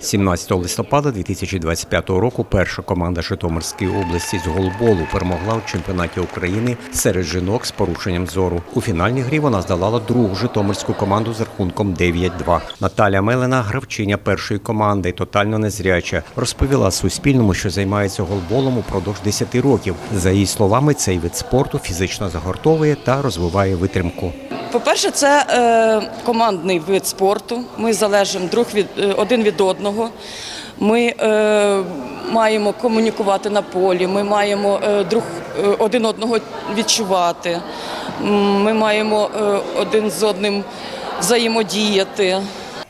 17 листопада 2025 року перша команда Житомирської області з голболу перемогла у чемпіонаті України серед жінок з порушенням зору. У фінальній грі вона здолала другу житомирську команду з рахунком 9-2. Наталя Мелена, гравчиня першої команди, тотально незряча, розповіла Суспільному, що займається голболом упродовж 10 років. За її словами, цей вид спорту фізично загортовує та розвиває витримку. По-перше, це е, командний вид спорту. Ми залежимо друг від е, один від одного. Ми е, маємо комунікувати на полі, ми маємо е, друг е, один одного відчувати. Ми маємо е, один з одним взаємодіяти.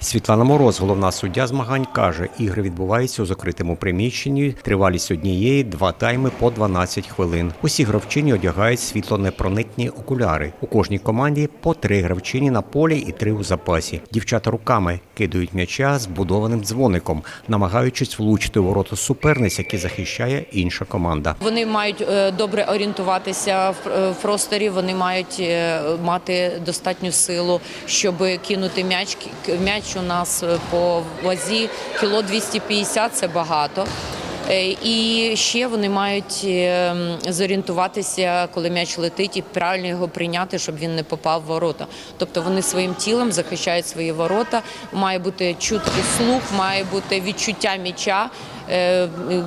Світлана Мороз, головна суддя змагань, каже, ігри відбуваються у закритому приміщенні. Тривалість однієї два тайми по 12 хвилин. Усі гравчині одягають світлонепроникні окуляри. У кожній команді по три гравчині на полі і три у запасі. Дівчата руками кидають м'яча з будованим дзвоником, намагаючись влучити ворота суперниць, які захищає інша команда. Вони мають е, добре орієнтуватися в е, просторі. Вони мають е, мати достатню силу, щоб кинути м'яч. К- М'яч у нас е, по вазі кіло 250 – це багато. Е, І ще вони мають е, зорієнтуватися, коли м'яч летить, і правильно його прийняти, щоб він не попав в ворота. Тобто вони своїм тілом захищають свої ворота. Має бути чуткий слух, має бути відчуття м'яча,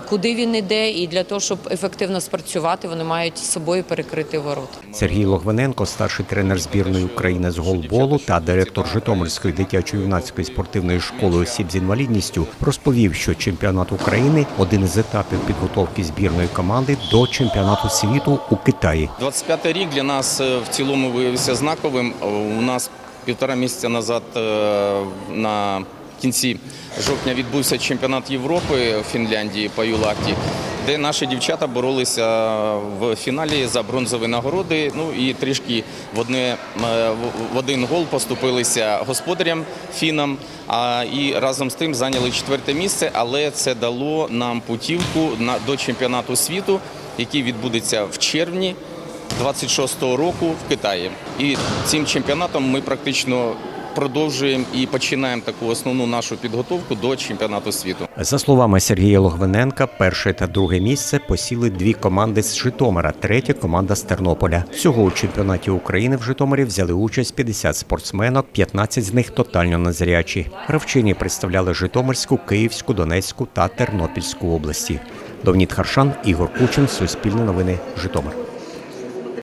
куди він іде, і для того, щоб ефективно спрацювати, вони мають з собою перекрити ворота. Сергій Логвиненко, старший тренер збірної України з голболу та директор Житомирської дитячо-юнацької спортивної школи осіб з інвалідністю, розповів, що чемпіонат України один із етапів підготовки збірної команди до чемпіонату світу у Китаї. 25 рік для нас е, в цілому виявився знаковим. Е, У нас півтора місяця назад е, на кінці жовтня відбувся чемпіонат Європи в Фінляндії по Юлакті, де наші дівчата боролися в фіналі за бронзові нагороди. Ну і трішки в одне е, в- в один гол поступилися господарям фінам. А і разом з тим зайняли четверте місце, але це дало нам путівку на до чемпіонату світу, який відбудеться в червні. 26-го року в Китаї. І цим чемпіонатом ми практично продовжуємо і починаємо таку основну нашу підготовку до чемпіонату світу. За словами Сергія Логвиненка, перше та друге місце посіли дві команди з Житомира, третя команда з Тернополя. Всього у чемпіонаті України в Житомирі взяли участь 50 спортсменок, 15 з них тотально незрячі. Гравчині представляли Житомирську, Київську, Донецьку та Тернопільську області. Довнід Харшан, Ігор Кучин, Суспільне новини, Житомир.